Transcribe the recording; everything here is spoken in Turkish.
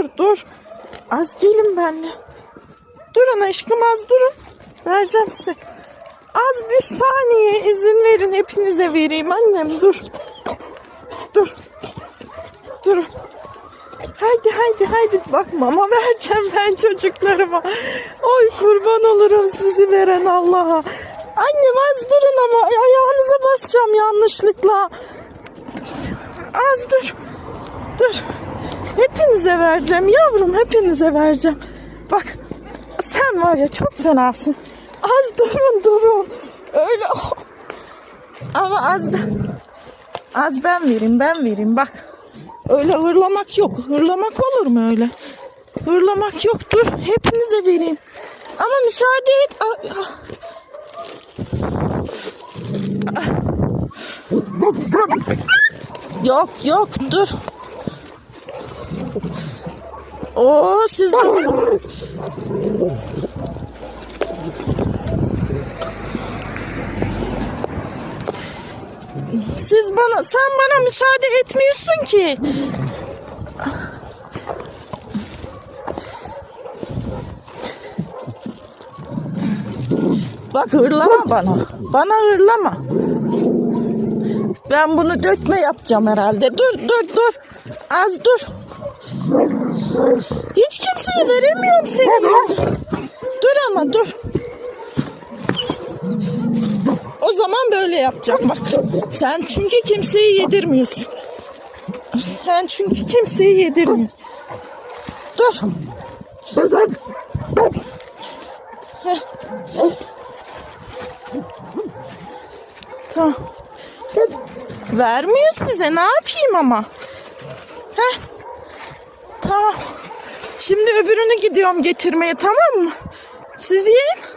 Dur, dur. Az gelin benimle. Durun aşkım az durun. Vereceğim size. Az bir saniye izin verin hepinize vereyim annem dur. Dur. Dur. Haydi haydi haydi bak mama vereceğim ben çocuklarıma. Oy kurban olurum sizi veren Allah'a. Annem az durun ama ayağınıza basacağım yanlışlıkla. Az dur. Dur. Hepinize vereceğim yavrum hepinize vereceğim. Bak sen var ya çok fenasın. Az durun durun. Öyle ama az ben az ben vereyim ben vereyim bak. Öyle hırlamak yok. Hırlamak olur mu öyle? Hırlamak yok. Dur hepinize vereyim. Ama müsaade et. Aa, aa. Yok yok dur. Oo siz Siz bana sen bana müsaade etmiyorsun ki. Bak hırlama bana. Bana hırlama. Ben bunu dökme yapacağım herhalde. Dur dur dur. Az dur. Hiç kimseye veremiyorum seni. Dur ama dur. O zaman böyle yapacağım bak. Sen çünkü kimseyi yedirmiyorsun. Sen çünkü kimseyi yedirmiyorsun. Dur. Tamam. Vermiyor size ne yapayım ama. Heh. Tamam. Şimdi öbürünü gidiyorum getirmeye tamam mı? Siz yiyin.